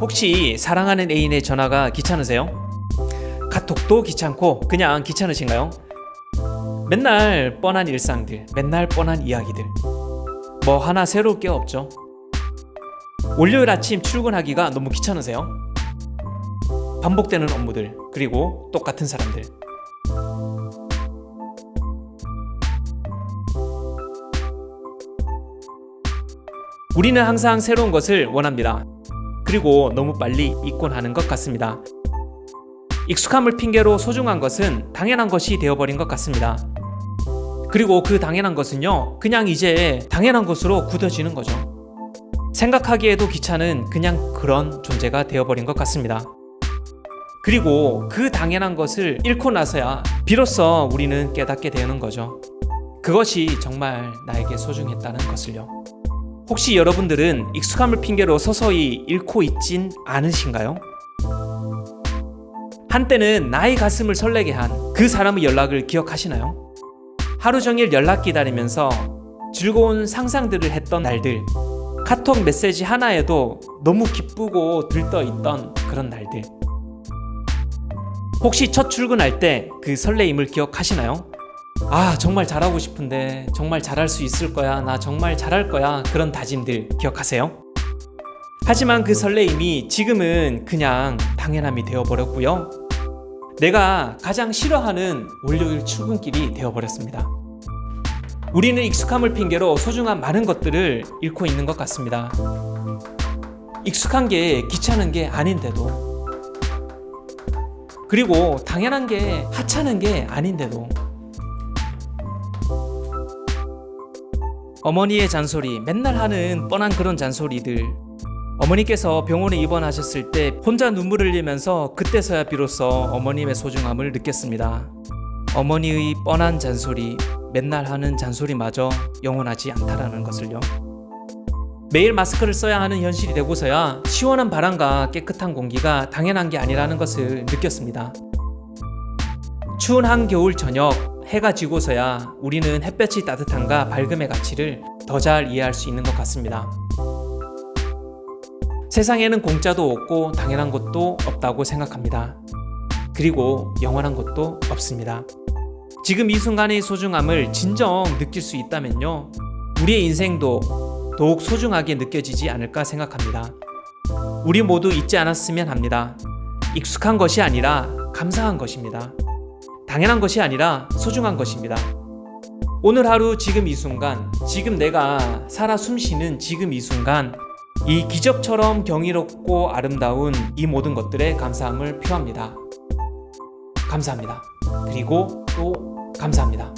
혹시 사랑하는 애인의 전화가 귀찮으세요? 카톡도 귀찮고 그냥 귀찮으신가요? 맨날 뻔한 일상들, 맨날 뻔한 이야기들. 뭐 하나 새로울 게 없죠. 월요일 아침 출근하기가 너무 귀찮으세요? 반복되는 업무들, 그리고 똑같은 사람들. 우리는 항상 새로운 것을 원합니다. 그리고 너무 빨리 잊곤 하는 것 같습니다. 익숙함을 핑계로 소중한 것은 당연한 것이 되어버린 것 같습니다. 그리고 그 당연한 것은요, 그냥 이제 당연한 것으로 굳어지는 거죠. 생각하기에도 귀찮은 그냥 그런 존재가 되어버린 것 같습니다. 그리고 그 당연한 것을 잃고 나서야 비로소 우리는 깨닫게 되는 거죠. 그것이 정말 나에게 소중했다는 것을요. 혹시 여러분들은 익숙함을 핑계로 서서히 잃고 있진 않으신가요? 한때는 나의 가슴을 설레게 한 그 사람의 연락을 기억하시나요? 하루 종일 연락 기다리면서 즐거운 상상들을 했던 날들, 카톡 메시지 하나에도 너무 기쁘고 들떠 있던 그런 날들. 혹시 첫 출근할 때 그 설레임을 기억하시나요? 아, 정말 잘하고 싶은데, 정말 잘할 수 있을 거야, 나 정말 잘할 거야, 그런 다짐들 기억하세요? 하지만 그 설레임이 지금은 그냥 당연함이 되어버렸고요. 내가 가장 싫어하는 월요일 출근길이 되어버렸습니다. 우리는 익숙함을 핑계로 소중한 많은 것들을 잃고 있는 것 같습니다. 익숙한 게 귀찮은 게 아닌데도, 그리고 당연한 게 하찮은 게 아닌데도, 어머니의 잔소리, 맨날 하는 뻔한 그런 잔소리들. 어머니께서 병원에 입원하셨을 때 혼자 눈물을 흘리면서 그때서야 비로소 어머님의 소중함을 느꼈습니다. 어머니의 뻔한 잔소리, 맨날 하는 잔소리마저 영원하지 않다라는 것을요. 매일 마스크를 써야 하는 현실이 되고서야 시원한 바람과 깨끗한 공기가 당연한 게 아니라는 것을 느꼈습니다. 추운 한겨울 저녁 해가 지고서야 우리는 햇볕이 따뜻함과 밝음의 가치를 더 잘 이해할 수 있는 것 같습니다. 세상에는 공짜도 없고 당연한 것도 없다고 생각합니다. 그리고 영원한 것도 없습니다. 지금 이 순간의 소중함을 진정 느낄 수 있다면요. 우리의 인생도 더욱 소중하게 느껴지지 않을까 생각합니다. 우리 모두 잊지 않았으면 합니다. 익숙한 것이 아니라 감사한 것입니다. 당연한 것이 아니라 소중한 것입니다. 오늘 하루 지금 이 순간, 지금 내가 살아 숨쉬는 지금 이 순간, 이 기적처럼 경이롭고 아름다운 이 모든 것들에 감사함을 표합니다. 감사합니다. 그리고 또 감사합니다.